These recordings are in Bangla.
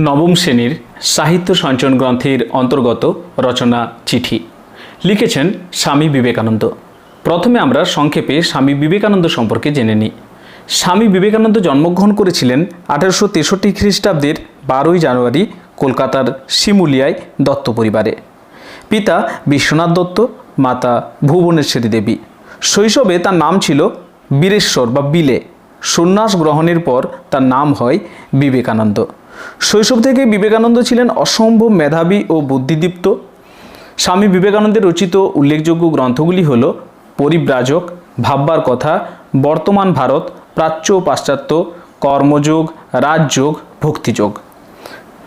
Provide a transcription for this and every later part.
নবম শ্রেণির সাহিত্য সঞ্চয়ন গ্রন্থের অন্তর্গত রচনা চিঠি। লিখেছেন স্বামী বিবেকানন্দ। প্রথমে আমরা সংক্ষেপে স্বামী বিবেকানন্দ সম্পর্কে জেনে নিই। স্বামী বিবেকানন্দ জন্মগ্রহণ করেছিলেন আঠারোশো তেষট্টি খ্রিস্টাব্দের বারোই জানুয়ারি কলকাতার শিমুলিয়ায় দত্ত পরিবারে। পিতা বিশ্বনাথ দত্ত, মাতা ভুবনেশ্বরী দেবী। শৈশবে তার নাম ছিল বীরেশ্বর বা বিলে। সন্ন্যাস গ্রহণের পর তার নাম হয় বিবেকানন্দ। শৈশব থেকে বিবেকানন্দ ছিলেন অসম্ভব মেধাবী ও বুদ্ধিদীপ্ত। স্বামী বিবেকানন্দের রচিত উল্লেখযোগ্য গ্রন্থগুলি হল পরিব্রাজক, ভাববার কথা, বর্তমান ভারত, প্রাচ্য ও পাশ্চাত্য, কর্মযোগ, রাজযোগ, ভক্তিযোগ।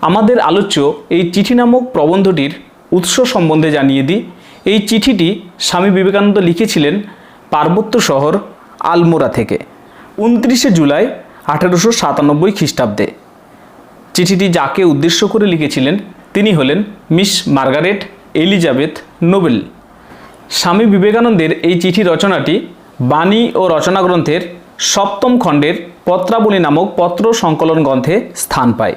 আমাদের আলোচ্য এই চিঠি নামক প্রবন্ধটির উৎস সম্বন্ধে জানিয়ে দিই। এই চিঠিটি স্বামী বিবেকানন্দ লিখেছিলেন পার্বত্য শহর আলমোরা থেকে, উনত্রিশে জুলাই আঠেরোশো সাতানব্বই খ্রিস্টাব্দে। চিঠিটি যাকে উদ্দেশ্য করে লিখেছিলেন, তিনি হলেন মিস মার্গারেট এলিজাবেথ নোবেল। স্বামী বিবেকানন্দের এই চিঠি রচনাটি বাণী ও রচনা গ্রন্থের সপ্তম খণ্ডের পত্রাবলী নামক পত্র সংকলন গ্রন্থে স্থান পায়।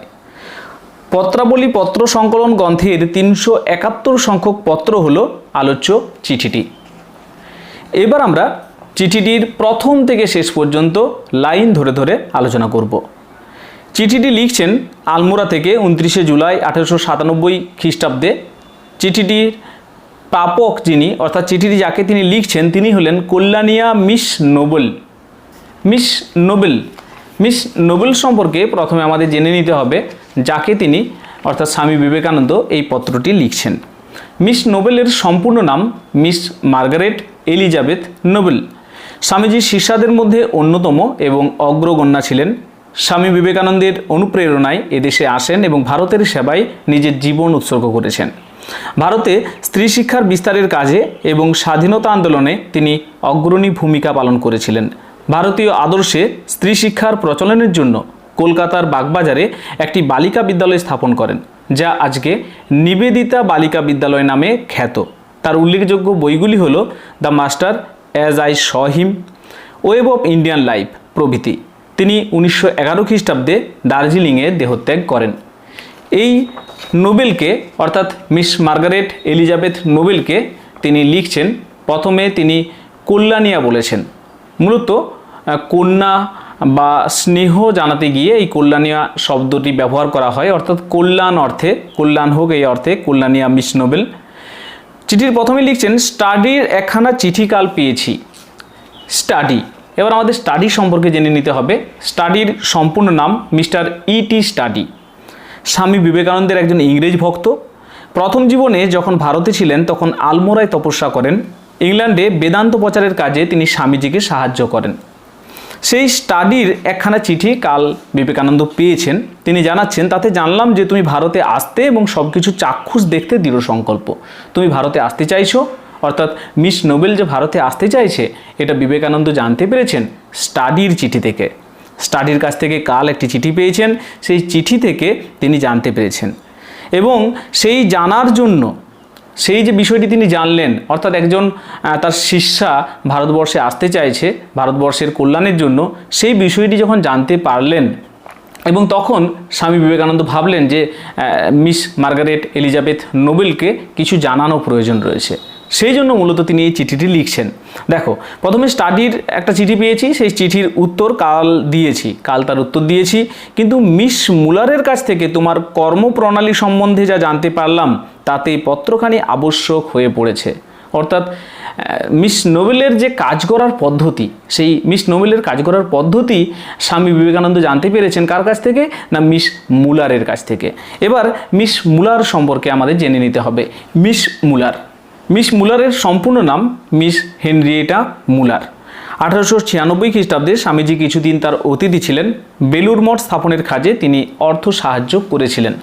পত্রাবলী পত্র সংকলন গ্রন্থের তিনশো একাত্তর সংখ্যক পত্র হল আলোচ্য চিঠিটি। এবার আমরা চিঠিটির প্রথম থেকে শেষ পর্যন্ত লাইন ধরে ধরে আলোচনা করব। চিঠিটি লিখছেন আলমোড়া থেকে উনত্রিশে জুলাই আঠেরোশো সাতানব্বই খ্রিস্টাব্দে। চিঠিটির প্রাপক যিনি, অর্থাৎ চিঠিটি যাকে তিনি লিখছেন, তিনি হলেন কল্যাণিয়া miss Noble. Miss Noble. Miss Noble সম্পর্কে প্রথমে আমাদের জেনে নিতে হবে যাকে তিনি, অর্থাৎ স্বামী বিবেকানন্দ, এই পত্রটি লিখছেন। মিস নোবেলের সম্পূর্ণ নাম মিস মার্গারেট এলিজাবেথ নোবেল। স্বামীজির শিষ্যাদের মধ্যে অন্যতম এবং অগ্রগণ্যা ছিলেন স্বামী বিবেকানন্দের অনুপ্রেরণায় এদেশে আসেন এবং ভারতের সেবায় নিজের জীবন উৎসর্গ করেছেন। ভারতে স্ত্রী শিক্ষার বিস্তারের কাজে এবং স্বাধীনতা আন্দোলনে তিনি অগ্রণী ভূমিকা পালন করেছিলেন। ভারতীয় আদর্শে স্ত্রী শিক্ষার প্রচলনের জন্য কলকাতার বাগবাজারে একটি বালিকা বিদ্যালয় স্থাপন করেন, যা আজকে নিবেদিতা বালিকা বিদ্যালয় নামে খ্যাত। তার উল্লেখযোগ্য বইগুলি হল the master as I saw him web of Indian life প্রভৃতি। তিনি উনিশশো এগারো খ্রিস্টাব্দে দার্জিলিংয়ে দেহত্যাগ করেন। এই নোবেলকে, অর্থাৎ মিস মার্গারেট এলিজাবেথ নোবেলকে, তিনি লিখছেন। প্রথমে তিনি কল্যাণিয়া বলেছেন। মূলত কন্যা বা স্নেহ জানাতে গিয়ে এই কল্যাণিয়া শব্দটি ব্যবহার করা হয়, অর্থাৎ কল্যাণ অর্থে, কল্যাণ হোক এই অর্থে কল্যাণিয়া মিস নোবেল। চিঠির প্রথমে লিখছেন, স্টাডির একখানা চিঠিকাল পেয়েছি। স্টাডি এবার আমাদের স্টাডি সম্পর্কে জেনে নিতে হবে। স্টাডির সম্পূর্ণ নাম মিস্টার ইটি স্টাডি স্বামী বিবেকানন্দের একজন ইংরেজ ভক্ত। প্রথম জীবনে যখন ভারতে ছিলেন, তখন আলমোরায় তপস্যা করেন। ইংল্যান্ডে বেদান্ত প্রচারের কাজে তিনি স্বামীজিকে সাহায্য করেন। সেই স্টাডির একখানা চিঠি কাল বিবেকানন্দ পেয়েছেন। তিনি জানাচ্ছেন, তাতে জানলাম যে তুমি ভারতে আসতে এবং সব কিছু চাক্ষুষ দেখতে দৃঢ় সংকল্প তুমি ভারতে আসতে চাইছো অর্থাৎ মিস নোবেল যে ভারতে আসতে চাইছে, এটা বিবেকানন্দ জানতে পেরেছেন স্টাডির চিঠি থেকে। স্টাডির কাছ থেকে কাল একটি চিঠি পেয়েছেন, সেই চিঠি থেকে তিনি জানতে পেরেছেন। এবং সেই জানার জন্য, সেই যে বিষয়টি তিনি জানলেন, অর্থাৎ একজন তার শিষ্যা ভারতবর্ষে আসতে চাইছে, ভারতবর্ষের কল্যাণের জন্য, সেই বিষয়টি যখন জানতে পারলেন এবং তখন স্বামী বিবেকানন্দ ভাবলেন যে মিস মার্গারেট এলিজাবেথ নোবেলকে কিছু জানানো প্রয়োজন রয়েছে। সেই জন্য মূলত তিনি এই চিঠিটি লিখছেন। দেখো, প্রথমে স্টাডির একটা চিঠি পেয়েছি, সেই চিঠির উত্তর কাল দিয়েছি, কাল তার উত্তর দিয়েছি। কিন্তু মিস মুলারের কাছ থেকে তোমার কর্মপ্রণালী সম্বন্ধে যা জানতে পারলাম তাতে পত্রখানি আবশ্যক হয়ে পড়েছে। অর্থাৎ মিস নোবেলের যে কাজ করার পদ্ধতি, সেই মিস নোবেলের কাজ করার পদ্ধতি স্বামী বিবেকানন্দ জানতে পেরেছেন কার কাছ থেকে? না, মিস মুলারের কাছ থেকে। এবার মিস মুলার সম্পর্কে আমাদের জেনে নিতে হবে। Miss Muller. মিস মুলারের সম্পূর্ণ নাম মিস হেনরিয়েটা মুলার। আঠারোশো ছিয়ানব্বই খ্রিস্টাব্দে স্বামীজি কিছুদিন তার অতিথি ছিলেন। বেলুর মঠ স্থাপনের কাজে তিনি অর্থ সাহায্য করেছিলেন।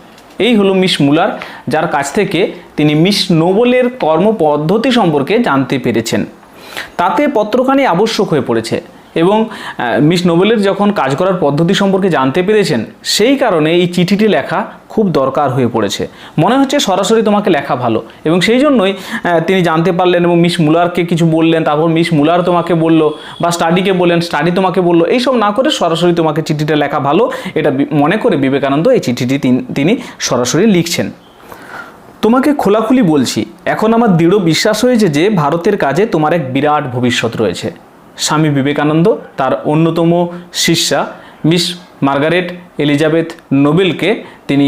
এই হলো মিস মুলার, যার কাছ থেকে তিনি মিস নোবেলের কর্মপদ্ধতি সম্পর্কে জানতে পেরেছেন। তাতে পত্রখানি আবশ্যক হয়ে পড়েছে। এবং মিস নোবেলের যখন কাজ করার পদ্ধতি সম্পর্কে জানতে পেরেছেন, সেই কারণে এই চিঠিটি লেখা খুব দরকার হয়ে পড়েছে। মনে হচ্ছে সরাসরি তোমাকে লেখা ভালো। এবং সেই জন্যই তিনি জানতে পারলেন এবং মিস মুলারকে কিছু বললেন, তারপর মিস মুলার তোমাকে বলল বা স্টাডিকে বললেন, স্টাডি তোমাকে বলল, এইসব না করে সরাসরি তোমাকে চিঠিটা লেখা ভালো। এটা মনে করে বিবেকানন্দ এই চিঠিটি তিনি সরাসরি লিখছেন। তোমাকে খোলাখুলি বলছি, এখন আমার দৃঢ় বিশ্বাস হয়েছে যে ভারতের কাজে তোমার এক বিরাট ভবিষ্যৎ রয়েছে। স্বামী বিবেকানন্দ, তার অন্যতম শিষ্যা মিস মার্গারেট এলিজাবেথ নোবেলকে তিনি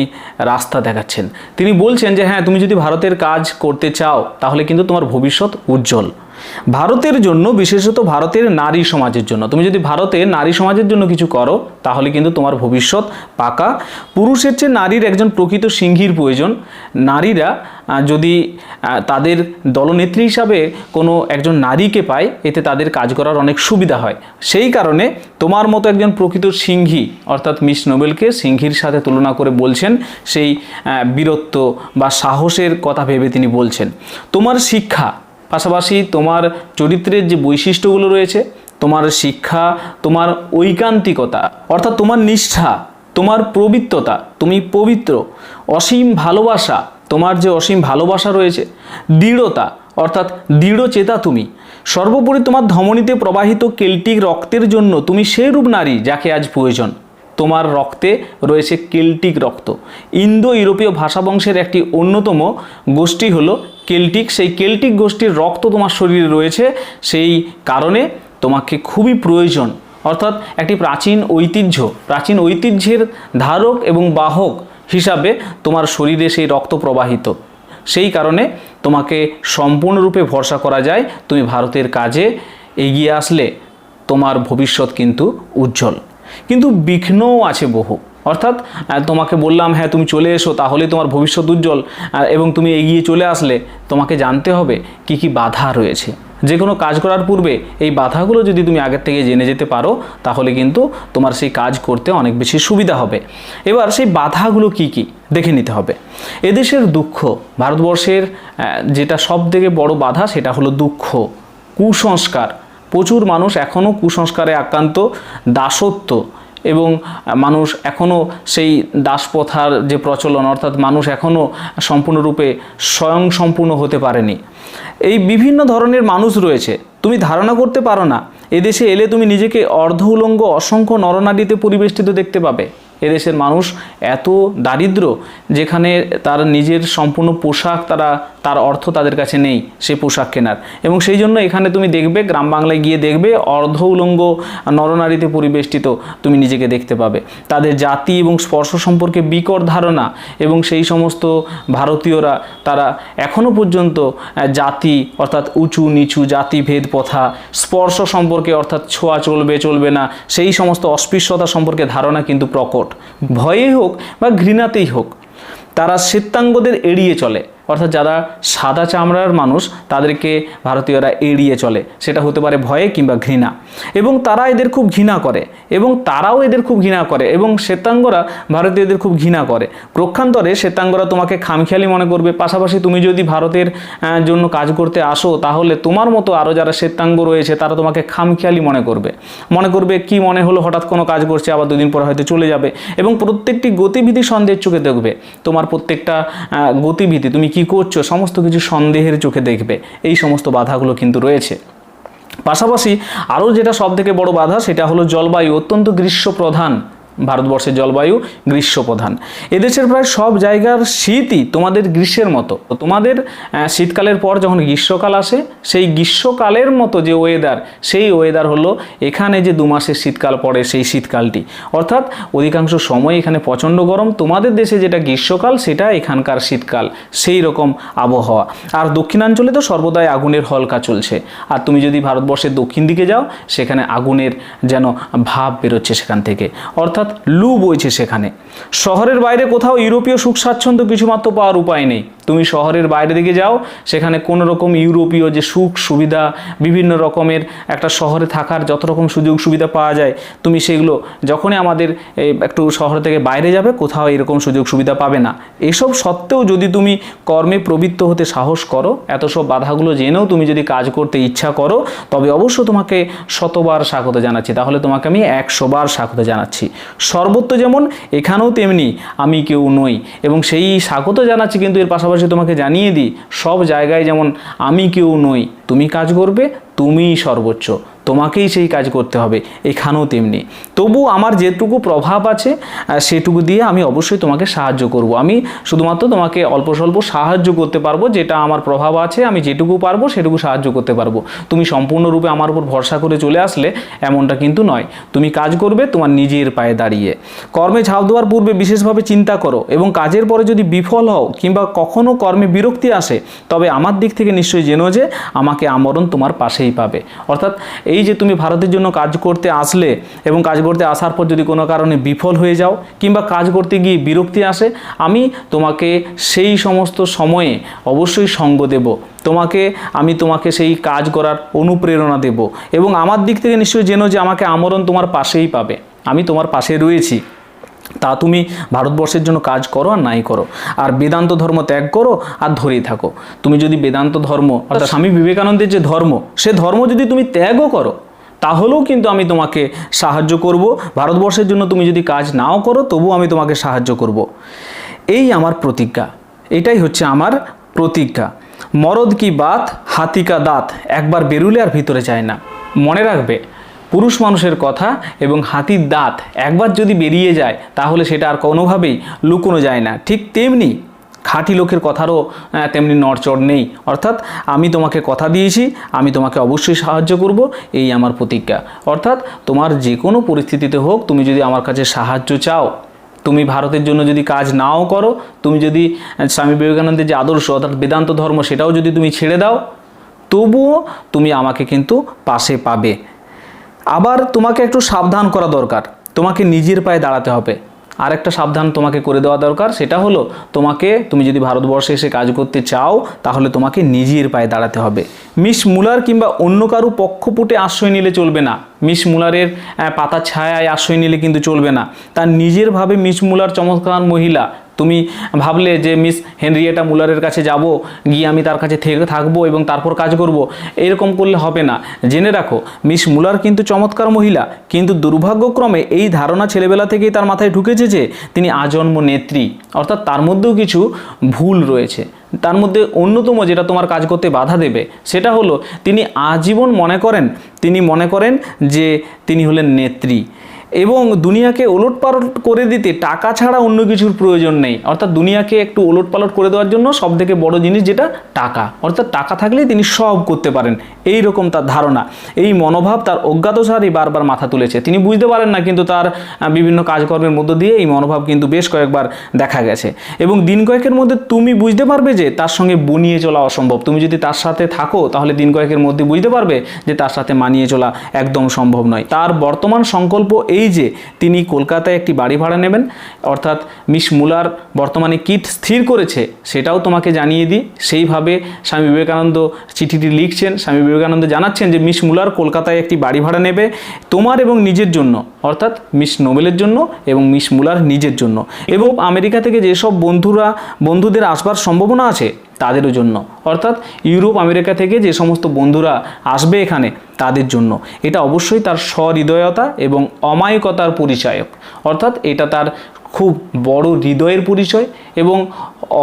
রাস্তা দেখাচ্ছেন। তিনি বলছেন যে হ্যাঁ তুমি যদি ভারতের কাজ করতে চাও, তাহলে কিন্তু তোমার ভবিষ্যৎ উজ্জ্বল। ভারতের জন্য, বিশেষত ভারতের নারী সমাজের জন্য। তুমি যদি ভারতে নারী সমাজের জন্য কিছু করো, তাহলে কিন্তু তোমার ভবিষ্যৎ পাকা। পুরুষের চেয়ে নারীর একজন প্রকৃত সিংহীর প্রয়োজন। নারীরা যদি তাদের দলনেত্রী হিসাবে কোনো একজন নারীকে পায়, এতে তাদের কাজ করার অনেক সুবিধা হয়। সেই কারণে তোমার মতো একজন প্রকৃত সিংহী, অর্থাৎ মিস নোবেলকে সিংহীর সাথে তুলনা করে বলছেন, সেই বীরত্ব বা সাহসের কথা ভেবে তিনি বলছেন। তোমার শিক্ষা পাশাপাশি তোমার চরিত্রের যে বৈশিষ্ট্যগুলো রয়েছে, তোমার শিক্ষা, তোমার ঐকান্তিকতা, অর্থাৎ তোমার নিষ্ঠা, তোমার পবিত্রতা, তুমি পবিত্র, অসীম ভালোবাসা, তোমার যে অসীম ভালোবাসা রয়েছে, দৃঢ়তা, অর্থাৎ দৃঢ় চেতা তুমি। সর্বোপরি তোমার ধমনীতে প্রবাহিত কেল্টিক রক্তের জন্য তুমি সেই রূপ নারী যাকে আজ প্রয়োজন। তোমার রক্তে রয়েছে কেল্টিক রক্ত। ইন্দো ইউরোপীয় ভাষা বংশের একটি অন্যতম গোষ্ঠী হলো কেল্টিক। সেই কেল্টিক গোষ্ঠীর রক্ত তোমার শরীরে রয়েছে, সেই কারণে তোমাকে খুবই প্রয়োজন। অর্থাৎ একটি প্রাচীন ঐতিহ্য, প্রাচীন ঐতিহ্যের ধারক এবং বাহক হিসাবে তোমার শরীরে সেই রক্ত প্রবাহিত। সেই কারণে তোমাকে সম্পূর্ণরূপে ভরসা করা যায়, তুমি ভারতের কাজে এগিয়ে আসলে তোমার ভবিষ্যৎ কিন্তু উজ্জ্বল। কিন্তু বিঘ্নও আছে বহু। অর্থাৎ তোমাকে বললাম হ্যাঁ তুমি চলে এসো তাহলে তোমার ভবিষ্যৎ উজ্জ্বল এবং তুমি এগিয়ে চলে আসলে তোমাকে জানতে হবে কি কি বাধা রয়েছে। যে কোনো কাজ করার পূর্বে এই বাধাগুলো যদি তুমি আগের থেকে জেনে যেতে পারো, তাহলে কিন্তু তোমার সেই কাজ করতে অনেক বেশি সুবিধা হবে। এবার সেই বাধাগুলো কি কি? দেখে নিতে হবে। এদেশের দুঃখ, ভারতবর্ষের যেটা সব থেকে বড় বাধা, সেটা হলো দুঃখ, কুসংস্কার। প্রচুর মানুষ এখনও কুসংস্কারে আক্রান্ত, দাসত্ব এবং মানুষ এখনও সেই দাসপ্রথার যে প্রচলন, অর্থাৎ মানুষ এখনও সম্পূর্ণরূপে স্বয়ং সম্পূর্ণ হতে পারেনি। এই বিভিন্ন ধরনের মানুষ রয়েছে। তুমি ধারণা করতে পারো না, এদেশে এলে তুমি নিজেকে অর্ধ উলঙ্গ অসংখ্য নরনারীতে পরিবেষ্টিত দেখতে পাবে। এদেশের মানুষ এত দারিদ্র যেখানে তার নিজের সম্পূর্ণ পোশাক তারা, তার অর্থ তাদের কাছে নেই সে পোশাক কেনার। এবং সেই জন্য এখানে তুমি দেখবে, গ্রাম বাংলায় গিয়ে দেখবে অর্ধ উলঙ্গ নরনারীতে পরিবেষ্টিত তুমি নিজেকে দেখতে পাবে। তাদের জাতি এবং স্পর্শ সম্পর্কে বিকট ধারণা এবং সেই সমস্ত ভারতীয়রা তারা এখনও পর্যন্ত জাতি অর্থাৎ উঁচু নিচু জাতিভেদ প্রথা, স্পর্শ সম্পর্কে অর্থাৎ ছোঁয়া চলবে চলবে না, সেই সমস্ত অস্পৃশ্যতা সম্পর্কে ধারণা কিন্তু প্রকট। ভয়েই হোক বা ঘৃণাতেই হোক তারা শ্বেতাঙ্গদের এড়িয়ে চলে। অর্থাৎ যারা সাদা চামড়ার মানুষ, তাদেরকে ভারতীয়রা এড়িয়ে চলে। সেটা হতে পারে ভয়ে কিংবা ঘৃণা। এবং তারা এদের খুব ঘৃণা করে। এবং তারাও এদের খুব ঘৃণা করে। এবং শ্বেতাঙ্গরা ভারতীয়দের খুব ঘৃণা করে। প্রক্ষান্তরে শ্বেতাঙ্গরা তোমাকে খামখেয়ালি মনে করবে। পাশাপাশি তুমি যদি ভারতের জন্য কাজ করতে আসো, তাহলে তোমার মতো আরও যারা শ্বেতাঙ্গ রয়েছে, তারা তোমাকে খামখেয়ালি মনে করবে। মনে করবে, কি মনে হলো? হঠাৎ কোনো কাজ করছে, আবার দুদিন পর হয়তো চলে যাবে। এবং প্রত্যেকটি গতিবিধি সন্দেহের চোখে দেখবে। তোমার প্রত্যেকটা গতিবিধি তুমি কি করছ, সমস্ত কিছু সন্দেহের চোখে দেখবে। এই সমস্ত বাধাগুলো কিন্তু রয়েছে। পাশাপাশি আরও যেটা সব থেকে বড় বাধা, সেটা হলো জলবায়ু, অত্যন্ত গ্রীষ্মপ্রধান। ভারতবর্ষের জলবায়ু, গ্রীষ্মপ্রধান। এদেশের প্রায় সব জায়গার শীতই তোমাদের গ্রীষ্মের মতো। তো তোমাদের শীতকালের পর যখন গ্রীষ্মকাল আসে, সেই গ্রীষ্মকালের মতো যে ওয়েদার সেই ওয়েদার হলো এখানে যে দু মাসের শীতকাল পড়ে সেই শীতকালটি। অর্থাৎ অধিকাংশ সময় এখানে প্রচণ্ড গরম। তোমাদের দেশে যেটা গ্রীষ্মকাল, সেটা এখানকার শীতকাল। সেই রকম আবহাওয়া। আর দক্ষিণাঞ্চলে তো সর্বদাই আগুনের হলকা চলছে। আর তুমি যদি ভারতবর্ষের দক্ষিণ দিকে যাও, সেখানে আগুনের যেন ভাব বেরোচ্ছে সেখান থেকে। অর্থাৎ লু বইছে সেখানে। শহরের বাইরে কোথাও ইউরোপীয় সুখ স্বাচ্ছন্দ্য কিছুমাত্র পাওয়ার উপায় নেই। তুমি শহরের বাইরে দিকে যাও, সেখানে কোনো রকম ইউরোপীয় যে সুখ, সুবিধা, বিভিন্ন রকমের একটা শহরে থাকার যত রকম সুযোগ সুবিধা পাওয়া যায়, তুমি সেগুলো যখনই আমাদের একটু শহর থেকে বাইরে যাবে, কোথাও এরকম সুযোগ সুবিধা পাবে না। এসব সত্ত্বেও যদি তুমি কর্মে প্রবৃত্ত হতে সাহস করো, এত সব বাধাগুলো জেনেও তুমি যদি কাজ করতে ইচ্ছা করো, তবে অবশ্য তোমাকে শতবার স্বাগত জানাচ্ছি। তাহলে তোমাকে আমি একশোবার স্বাগত জানাচ্ছি। সর্বত্র যেমন এখানেও তেমনি আমি কেউ নই। এবং সেই স্বাগত জানাচ্ছি কিন্তু এর পাশাপাশি তোমাকে জানিয়ে দিই, সব জায়গায় যেমন আমি কেউ নই, তুমি কাজ করবে, তুমিই সর্বোচ্চ। তোমাকেই সেই কাজ করতে হবে, এখানেও তেমনি। তবু আমার যেটুকু প্রভাব আছে সেটুকু দিয়ে আমি অবশ্যই তোমাকে সাহায্য করব। আমি শুধুমাত্র তোমাকে অল্প স্বল্প সাহায্য করতে পারব, যেটা আমার প্রভাব আছে, আমি যেটুকু পারব সেটুকু সাহায্য করতে পারব। তুমি সম্পূর্ণরূপে আমার উপর ভরসা করে চলে আসলে এমনটা কিন্তু নয়। তুমি কাজ করবে তোমার নিজের পায়ে দাঁড়িয়ে। কর্মে ঝাঁপ দেওয়ার পূর্বে বিশেষভাবে চিন্তা করো এবং কাজের পরে যদি বিফল হও কিংবা কখনও কর্মে বিরক্তি আসে, তবে আমার দিক থেকে নিশ্চয়ই জেনো যে আমাকে আমরণ তোমার পাশেই পাবে। অর্থাৎ এই যে তুমি ভারতের জন্য কাজ করতে আসলে এবং কাজ করতে আসার পর যদি কোনো কারণে বিফল হয়ে যাও কিংবা কাজ করতে গিয়ে বিরক্তি আসে, আমি তোমাকে সেই সমস্ত সময়ে অবশ্যই সঙ্গ দেব। তোমাকে, আমি তোমাকে সেই কাজ করার অনুপ্রেরণা দেব এবং আমার দিক থেকে নিশ্চয়ই জেনো যে আমাকে আমরণ তোমার পাশেই পাবে। আমি তোমার পাশে রয়েছি। তা তুমি ভারতবর্ষের জন্য কাজ করো আর নাই করো। আর বেদান্ত ধর্ম ত্যাগ করো আর ধরেই থাকো। তুমি যদি বেদান্ত ধর্ম অর্থাৎ স্বামী বিবেকানন্দের যে ধর্ম সে ধর্ম যদি তুমি ত্যাগও করো তাহলেও কিন্তু আমি তোমাকে সাহায্য করব। ভারতবর্ষের জন্য তুমি যদি কাজ নাও করো তবু আমি তোমাকে সাহায্য করব। এই আমার প্রতিজ্ঞা। এটাই হচ্ছে আমার প্রতিজ্ঞা। মরদ কি বাত হাতিকা দাঁত একবার বেরুলে আর ভিতরে যায় না। মনে রাখবে পুরুষ মানুষের কথা এবং হাতির দাঁত একবার যদি বেরিয়ে যায়, তাহলে সেটা আর কোনোভাবেই লুকোনো যায় না। ঠিক তেমনি খাঁটি লোকের কথারও তেমনি নড়চড় নেই। অর্থাৎ আমি তোমাকে কথা দিয়েছি, আমি তোমাকে অবশ্যই সাহায্য করব, এই আমার প্রতিজ্ঞা। অর্থাৎ তোমার যে কোনো পরিস্থিতিতে হোক, তুমি যদি আমার কাছে সাহায্য চাও, তুমি ভারতের জন্য যদি কাজ নাও করো, তুমি যদি স্বামী বিবেকানন্দের যে আদর্শ, অর্থাৎ বেদান্ত ধর্ম, সেটাও যদি তুমি ছেড়ে দাও, তবুও তুমি আমাকে কিন্তু পাশে পাবে। আবার তোমাকে একটু সাবধান করা দরকার। তোমাকে নিজের পায়ে দাঁড়াতে হবে। আরেকটা সাবধান তোমাকে করে দেওয়া দরকার, সেটা হলো তোমাকে, তুমি যদি ভারতবর্ষে এসে কাজ করতে চাও, তাহলে তোমাকে নিজের পায়ে দাঁড়াতে হবে। মিস মুলার কিংবা অন্য কারও পক্ষপুটে আশ্রয় নিলে চলবে না। মিস মুলারের পাতা ছায়ায় আশ্রয় নিলে কিন্তু চলবে না। তার নিজের ভাবে মিস মুলার চমৎকার মহিলা তুমি ভাবলে যে মিস হেনরিয়েটা মুলারের কাছে যাব, গিয়ে আমি তার কাছে থেকে থাকব এবং তারপর কাজ করব, এরকম করলে হবে না। জেনে রাখো, মিস মুলার কিন্তু চমৎকার মহিলা, কিন্তু দুর্ভাগ্যক্রমে এই ধারণা ছেলেবেলা থেকেই তার মাথায় ঢুকেছে যে তিনি আজন্ম নেত্রী। অর্থাৎ তার মধ্যেও কিছু ভুল রয়েছে। তার মধ্যে অন্যতম যেটা তোমার কাজ করতে বাধা দেবে, সেটা হলো তিনি আজীবন মনে করেন, তিনি মনে করেন যে তিনি হলেন নেত্রী। এবং দুনিয়াকে ওলট পালট করে দিতে টাকা ছাড়া অন্য কিছুর প্রয়োজন নেই। অর্থাৎ দুনিয়াকে একটু ওলট পালট করে দেওয়ার জন্য সব থেকে বড় জিনিস যেটা টাকা। অর্থাৎ টাকা থাকলেই তিনি সব করতে পারেন। এই রকম তার ধারণা। এই মনোভাব তার অজ্ঞাতসারই বারবার মাথা তুলেছে। তিনি বুঝতে পারেন না কিন্তু তার বিভিন্ন কাজকর্মের মধ্য দিয়ে এই মনোভাব কিন্তু বেশ কয়েকবার দেখা গেছে। এবং দিন কয়েকের মধ্যে তুমি বুঝতে পারবে যে তার সঙ্গে বনিয়ে চলা অসম্ভব। তুমি যদি তার সাথে থাকো, তাহলে দিন কয়েকের মধ্যে বুঝতে পারবে যে তার সাথে মানিয়ে চলা একদম সম্ভব নয়। তার বর্তমান সংকল্প এই যে তিনি কলকাতায় একটি বাড়ি ভাড়া নেবেন, অর্থাৎ মিস মুলার বর্তমানে কিট স্থির করেছে, সেটাও তোমাকে জানিয়ে দিই। সেইভাবে স্বামী বিবেকানন্দ চিঠিটি লিখছেন, স্বামী বিবেকানন্দ জানাচ্ছেন যে মিস মুলার কলকাতায় একটি বাড়ি ভাড়া নেবে তোমার এবং নিজের জন্য, অর্থাৎ মিস নোবেলের জন্য এবং মিস মুলার নিজের জন্য। এবং আমেরিকা থেকে যেসব বন্ধুরা, বন্ধুদের আসবার সম্ভাবনা আছে তাদেরও জন্য। অর্থাৎ ইউরোপ, আমেরিকা থেকে যে সমস্ত বন্ধুরা আসবে এখানে, তাদের জন্য। এটা অবশ্যই তার সহৃদয়তা এবং অমায়িকতার পরিচায়ক। অর্থাৎ এটা তার খুব বড় হৃদয়ের পরিচয় এবং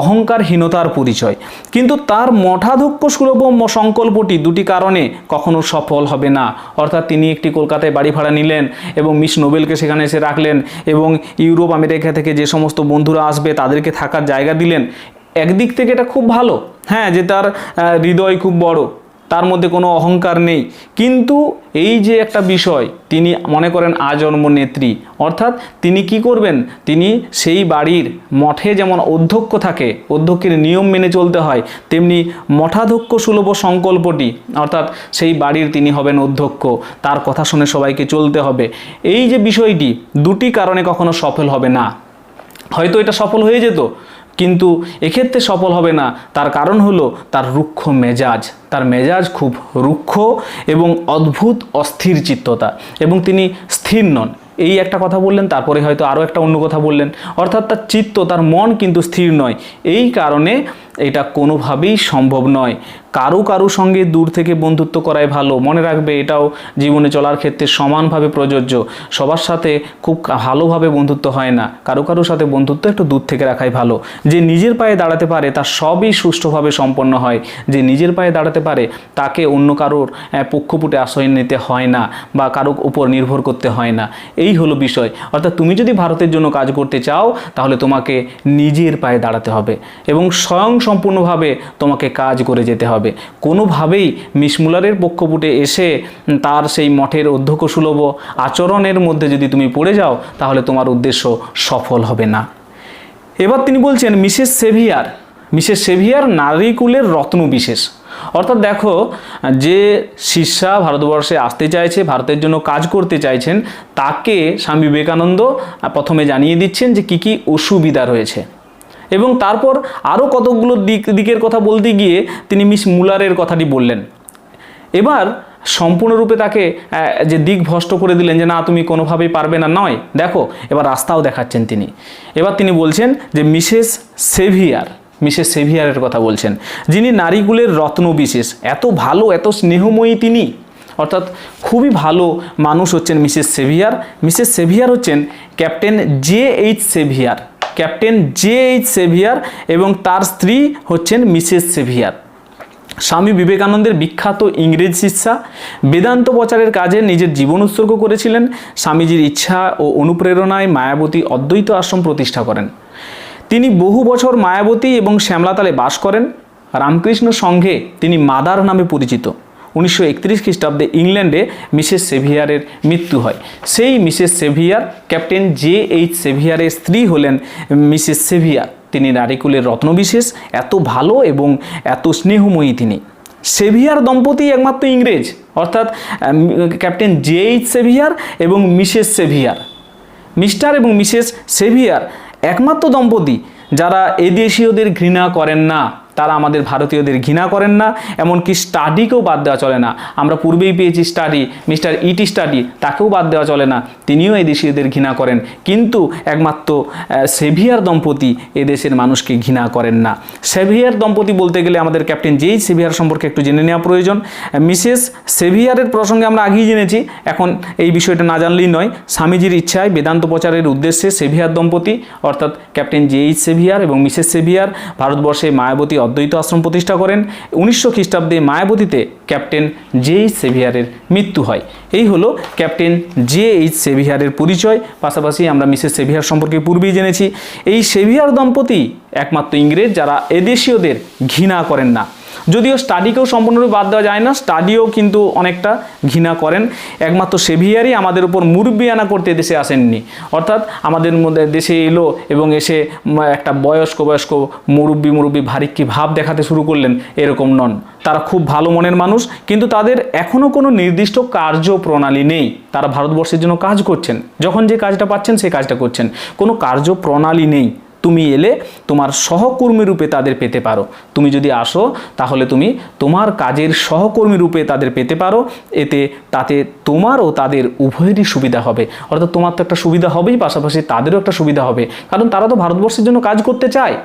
অহংকারহীনতার পরিচয়। কিন্তু তার মঠাধ্যক্ষ সুলভ সংকল্পটি দুটি কারণে কখনো সফল হবে না। অর্থাৎ তিনি একটি কলকাতায় বাড়ি ভাড়া নিলেন এবং মিস নোবেলকে সেখানে এসে রাখলেন এবং ইউরোপ, আমেরিকা থেকে যে সমস্ত বন্ধুরা আসবে তাদেরকে থাকার জায়গা দিলেন একদিক থেকে এটা খুব ভালো। হ্যাঁ যে তার হৃদয় খুব বড়, তার মধ্যে কোনো অহংকার নেই। কিন্তু এই যে একটা বিষয়, তিনি মনে করেন আজন্ম নেত্রী, অর্থাৎ তিনি কি করবেন? তিনি সেই বাড়ির মঠে যেমন অধ্যক্ষ থাকে, অধ্যক্ষের নিয়ম মেনে চলতে হয়, তেমনি মঠাধ্যক্ষ সুলভ সংকল্পটি, অর্থাৎ সেই বাড়ির তিনি হবেন অধ্যক্ষ, তার কথা শুনে সবাইকে চলতে হবে। এই যে বিষয়টি, দুটি কারণে কখনো সফল হবে না। হয়তো এটা সফল হয়ে যেত কিন্তু এক্ষেত্রে সফল হবে না। তার কারণ হলো তার রুক্ষ মেজাজ। তার মেজাজ খুব রুক্ষ এবং অদ্ভুত অস্থির চিত্ততা এবং তিনি স্থির নন। এই একটা কথা বললেন, তারপরে হয়তো আরও একটা অন্য কথা বললেন। অর্থাৎ তার চিত্ত, তার মন কিন্তু স্থির নয়। এই কারণে এটা কোনোভাবেই সম্ভব নয়। কারও কারও সঙ্গে দূর থেকে বন্ধুত্ব করাই ভালো। মনে রাখবে এটাও জীবনে চলার ক্ষেত্রে সমানভাবে প্রযোজ্য। সবার সাথে খুব ভালোভাবে বন্ধুত্ব হয় না। কারও কারোর সাথে বন্ধুত্ব একটু দূর থেকে রাখাই ভালো। যে নিজের পায়ে দাঁড়াতে পারে তার সবই সুষ্ঠুভাবে সম্পন্ন হয়। যে নিজের পায়ে দাঁড়াতে পারে, তাকে অন্য কারোর পক্ষপুটে আশ্রয় নিতে হয় না বা কারও উপর নির্ভর করতে হয় না। এই হলো বিষয়। অর্থাৎ তুমি যদি ভারতের জন্য কাজ করতে চাও, তাহলে তোমাকে নিজের পায়ে দাঁড়াতে হবে। এবং স্বয়ং সম্পূর্ণভাবে তোমাকে কাজ করে যেতে হবে। কোনোভাবেই মিস মুলারের পক্ষপুটে এসে তার সেই মঠের অধ্যক্ষ সুলভ আচরণের মধ্যে যদি তুমি পড়ে যাও, তাহলে তোমার উদ্দেশ্য সফল হবে না। এবার তিনি বলছেন, মিসেস সেভিয়ার মিসেস সেভিয়ার নারীকুলের রত্ন বিশেষ। অর্থাৎ দেখো, যে শিষ্যা ভারতবর্ষে আসতে চাইছে, ভারতের জন্য কাজ করতে চাইছেন, তাকে স্বামী বিবেকানন্দ প্রথমে জানিয়ে দিচ্ছেন যে কী কী অসুবিধা রয়েছে। এবং তারপর আরও কতগুলো দিক, দিকের কথা বলতে গিয়ে তিনি মিস মুলারের কথাটি বললেন। এবার সম্পূর্ণরূপে তাকে যে দিক ভ্রষ্ট করে দিলেন যে না, তুমি কোনোভাবেই পারবে না, নয়। দেখো, এবার রাস্তাও দেখাচ্ছেন তিনি। এবার তিনি বলছেন যে মিসেস সেভিয়ার, মিসেস সেভিয়ারের কথা বলছেন, যিনি নারীকুলের রত্ন বিশেষ, এত ভালো, এত স্নেহময়ী তিনি। অর্থাৎ খুবই ভালো মানুষ হচ্ছেন মিসেস সেভিয়ার। মিসেস সেভিয়ার হচ্ছেন captain J H Sevier. Captain J H Sevier এবং তার স্ত্রী হচ্ছেন মিসেস সেভিয়ার। স্বামী বিবেকানন্দের বিখ্যাত ইংরেজ শিষ্যা, বেদান্ত প্রচারের কাজে নিজের জীবন উৎসর্গ করেছিলেন। স্বামীজির ইচ্ছা ও অনুপ্রেরণায় মায়াবতী অদ্বৈত আশ্রম প্রতিষ্ঠা করেন। তিনি বহু বছর মায়াবতী এবং শ্যামলাতালে বাস করেন। রামকৃষ্ণ সংঘে তিনি মাদার নামে পরিচিত। উনিশশো একত্রিশ খ্রিস্টাব্দে ইংল্যান্ডে মিসেস সেভিয়ারের মৃত্যু হয়। সেই Mrs Sevier captain J H সেভিয়ারের স্ত্রী হলেন মিসেস সেভিয়ার। তিনি নারীকুলের রত্নবিশেষ, এত ভালো এবং এত স্নেহময়ী তিনি। সেভিয়ার দম্পতি একমাত্র ইংরেজ, অর্থাৎ ক্যাপ্টেন জে এইচ সেভিয়ার এবং মিসেস সেভিয়ার। মিস্টার এবং মিসেস সেভিয়ার একমাত্র দম্পতি, যারা এদেশীয়দের ঘৃণা করেন না। তারা আমাদের ভারতীয়দের ঘৃণা করেন না, এমনকি স্টাডিকেও বাদ দেওয়া চলে না। আমরা পূর্বেই পেয়েছি স্টাডি মিস্টার ইটি স্টাডি তাকেও বাদ দেওয়া চলে না। তিনিও এদেশীয়দের ঘৃণা করেন। কিন্তু একমাত্র সেভিয়ার দম্পতি এদেশের মানুষকে ঘৃণা করেন না। সেভিয়ার দম্পতি বলতে গেলে আমাদের ক্যাপ্টেন যেই সেভিয়ার সম্পর্কে একটু জেনে নেওয়া প্রয়োজন। মিসেস সেভিয়ারের প্রসঙ্গে আমরা আগেই জেনেছি। এখন এই বিষয়টা না জানলেই নয়। স্বামীজির ইচ্ছায় বেদান্ত প্রচারের উদ্দেশ্যে সেভিয়ার দম্পতি, অর্থাৎ ক্যাপ্টেন জেইচ সেভিয়ার এবং মিসেস সেভিয়ার, ভারতবর্ষে মায়াবতী অদ্বৈত আশ্রম প্রতিষ্ঠা করেন। উনিশশো খ্রিস্টাব্দে মায়াবতীতে ক্যাপ্টেন জে এইচ সেভিয়ারের মৃত্যু হয়। এই হলো ক্যাপ্টেন জে এইচ সেভিয়ারের পরিচয়। পাশাপাশি আমরা মিসেস সেভিয়ার সম্পর্কে পূর্বেই জেনেছি। এই সেভিয়ার দম্পতি একমাত্র ইংরেজ যারা এদেশীয়দের ঘৃণা করেন না। যদিও স্টাডিকেও সম্পূর্ণরূপে বাদ দেওয়া যায় না স্টাডিও কিন্তু অনেকটা ঘৃণা করেন। একমাত্র সেভিয়ারই আমাদের উপর মুরব্বিয়ানা করতে দেশে আসেননি। অর্থাৎ আমাদের মধ্যে দেশে এলো এবং এসে একটা বয়স্ক বয়স্ক মুরব্বি মুরব্বি ভারিক্কি ভাব দেখাতে শুরু করলেন, এরকম নন। তারা খুব ভালো মনের মানুষ, কিন্তু তাদের এখনও কোনো নির্দিষ্ট কার্যপ্রণালী নেই। তারা ভারতবর্ষের জন্য কাজ করছেন। যখন যে কাজটা পাচ্ছেন সেই কাজটা করছেন। কোনো কার্যপ্রণালী নেই। তুমি এলে তোমার সহকর্মী রূপে তাদের পেতে পারো। তুমি যদি আসো, তাহলে তুমি তোমার কাজের সহকর্মী রূপে তাদের পেতে পারো। এতে, তাতে তোমার ও তাদের উভয়েরই সুবিধা হবে। অর্থাৎ তোমার তো একটা সুবিধা হবেই, পাশাপাশি তাদেরও একটা সুবিধা হবে। কারণ তারা তো ভারতবর্ষের জন্য কাজ করতে চায়।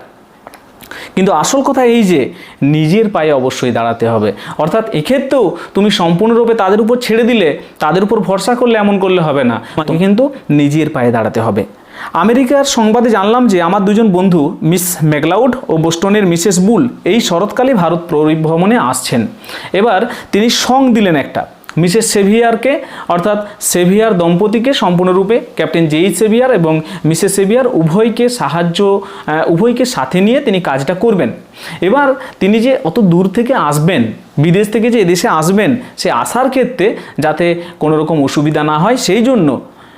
কিন্তু আসল কথা এই যে, নিজের পায়ে অবশ্যই দাঁড়াতে হবে। অর্থাৎ এক্ষেত্রেও তুমি সম্পূর্ণরূপে তাদের উপর ছেড়ে দিলে, তাদের উপর ভরসা করলে এমন করলে হবে না। কিন্তু নিজের পায়ে দাঁড়াতে হবে। আমেরিকার সংবাদে জানলাম যে আমার দুজন বন্ধু মিস ম্যাকলাউড ও বোস্টনের মিসেস বুল এই শরৎকালে ভারত পরিভ্রমণে আসছেন। এবার তিনি সং দিলেন একটা। মিসেস সেভিয়ারকে, অর্থাৎ সেভিয়ার দম্পতিকে সম্পূর্ণরূপে, ক্যাপ্টেন জেইচ সেভিয়ার এবং মিসেস সেভিয়ার উভয়কে সাহায্য উভয়কে সাথে নিয়ে তিনি কাজটা করবেন। এবার তিনি যে অত দূর থেকে আসবেন, বিদেশ থেকে যে এদেশে আসবেন, সে আসার ক্ষেত্রে যাতে কোনো রকম অসুবিধা না হয়, সেই জন্য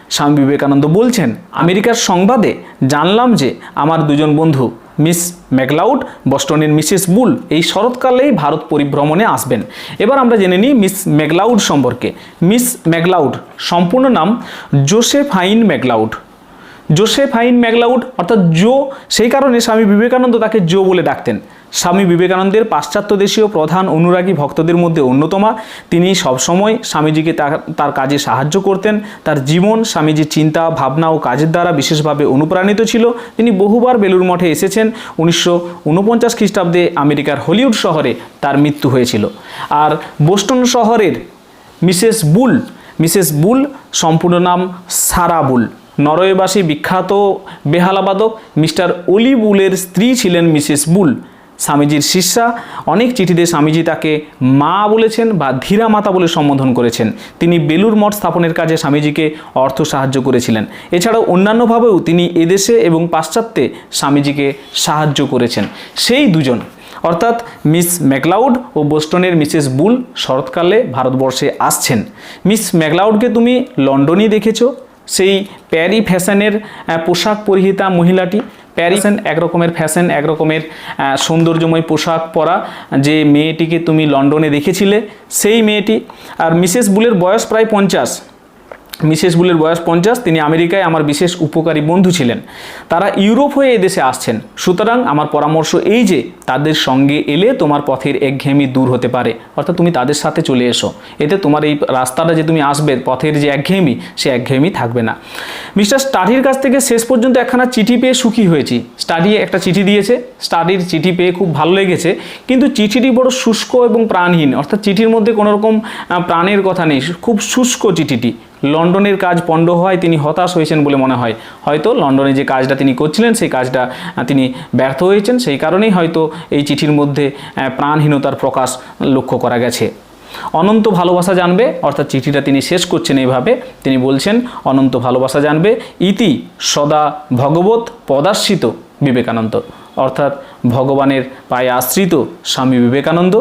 স্বামী বিবেকানন্দ বলছেন, আমেরিকার সংবাদে জানলাম যে আমার দুজন বন্ধু, মিস ম্যাকলাউড, বস্টনের মিসেস বুল, এই শরৎকালেই ভারত পরিভ্রমণে আসবেন। এবার আমরা জেনে নিই মিস ম্যাকলাউড সম্পর্কে। মিস ম্যাকলাউড, সম্পূর্ণ নাম জোসেফাইন ম্যাকলাউড। জোসেফাইন ম্যাগলাউড অর্থাৎ জো, সেই কারণে স্বামী বিবেকানন্দ তাকে জো বলে ডাকতেন। স্বামী বিবেকানন্দের পাশ্চাত্য দেশীয় প্রধান অনুরাগী ভক্তদের মধ্যে অন্যতমা। তিনি সবসময় স্বামীজিকে তার- কাজে সাহায্য করতেন। তার জীবন স্বামীজির চিন্তা, ভাবনা ও কাজের দ্বারা বিশেষভাবে অনুপ্রাণিত ছিল। তিনি বহুবার বেলুর মঠে এসেছেন। উনিশশো উনপঞ্চাশ খ্রিস্টাব্দে আমেরিকার হলিউড শহরে তার মৃত্যু হয়েছিল। আর বোস্টন শহরের মিসেস বুল মিসেস বুল সম্পূর্ণ নাম সারা বুল। নরওয়েবাসী বিখ্যাত বেহালাবাদক মিস্টার অলি বুলের স্ত্রী ছিলেন মিসেস বুল। স্বামীজির শিষ্যা অনেক চিঠিতে স্বামীজি তাকে মা বলেছেন বা ধীরা মাতা বলে সম্বোধন করেছেন। তিনি বেলুর মঠ স্থাপনের কাজে স্বামীজিকে অর্থ সাহায্য করেছিলেন। এছাড়াও অন্যান্যভাবেও তিনি এদেশে এবং পাশ্চাত্যে স্বামীজিকে সাহায্য করেছেন। সেই দুজন, অর্থাৎ মিস ম্যাকলাউড ও বোস্টনের মিসেস বুল শরৎকালে ভারতবর্ষে আসছেন। মিস ম্যাকলাউডকে তুমি লন্ডনেই দেখেছ। সেই প্যারি ফ্যাশনের পোশাক পরিহিতা মহিলাটি প্যারি ফ্যাশন একরকমের ফ্যাশন একরকমের সৌন্দর্যময় পোশাক পরা যে মেয়েটিকে তুমি লন্ডনে দেখেছিলে, সেই মেয়েটি। আর মিসেস বুলের বয়স প্রায় পঞ্চাশ। মিসেস বুলের বয়স পঞ্চাশ, তিনি আমেরিকায় আমার বিশেষ উপকারী বন্ধু ছিলেন। তারা ইউরোপ হয়ে এদেশে আসছেন। সুতরাং আমার পরামর্শ এই যে, তাদের সঙ্গে এলে তোমার পথের একঘেয়েমি দূর হতে পারে। অর্থাৎ তুমি তাদের সাথে চলে এসো। এতে তোমার এই রাস্তাটা যে তুমি আসবে, পথের যে একঘেয়েমি, সে একঘেয়েমি থাকবে না। মিস্টার স্টাডির কাছ থেকে শেষ পর্যন্ত একখানা চিঠি পেয়ে সুখী হয়েছি। স্টাডি একটা চিঠি দিয়েছে। স্টাডির চিঠি পেয়ে খুব ভালো লেগেছে। কিন্তু চিঠিটি বড় শুষ্ক এবং প্রাণহীন। অর্থাৎ চিঠির মধ্যে কোনোরকম প্রাণের কথা নেই। খুব শুষ্ক চিঠিটি। লন্ডনের কাজ পণ্ড হওয়ায় তিনি হতাশ হয়েছেন বলে মনে হয়। হয়তো লন্ডনে যে কাজটা তিনি করছিলেন, সেই কাজটা তিনি ব্যর্থ হয়েছেন, সেই কারণেই হয়তো এই চিঠির মধ্যে প্রাণহীনতার প্রকাশ লক্ষ্য করা গেছে। অনন্ত ভালোবাসা জানবে, অর্থাৎ চিঠিটা তিনি শেষ করছেন এইভাবে তিনি বলছেন, অনন্ত ভালোবাসা জানবে, ইতি সদা ভগবত পদাশ্রিত বিবেকানন্দ। অর্থাৎ ভগবানের পায়ে আশ্রিত স্বামী বিবেকানন্দ।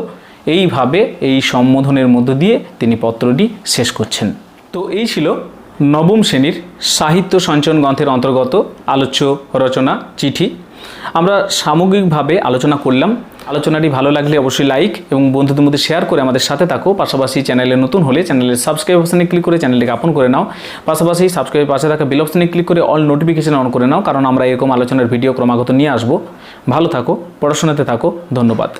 এইভাবে, এই সম্বোধনের মধ্য দিয়ে তিনি পত্রটি শেষ করছেন। তো এই ছিল নবম শ্রেণির সাহিত্য সঞ্চয়ন গ্রন্থের অন্তর্গত আলোচ্য রচনা চিঠি। আমরা সামগ্রিকভাবে আলোচনা করলাম। আলোচনাটি ভালো লাগলে অবশ্যই লাইক এবং বন্ধুদের মধ্যে শেয়ার করে আমাদের সাথে থাকো। পাশাপাশি চ্যানেলে নতুন হলে চ্যানেলের সাবস্ক্রাইব অপশানে ক্লিক করে চ্যানেলটিকে আপন করে নাও। পাশাপাশি সাবস্ক্রাইব পাশে থাকা বেল অপশানে ক্লিক করে অল নোটিফিকেশন অন করে নাও, কারণ আমরা এরকম আলোচনার ভিডিও ক্রমাগত নিয়ে আসব। ভালো থাকো, পড়াশোনাতে থাকো, ধন্যবাদ।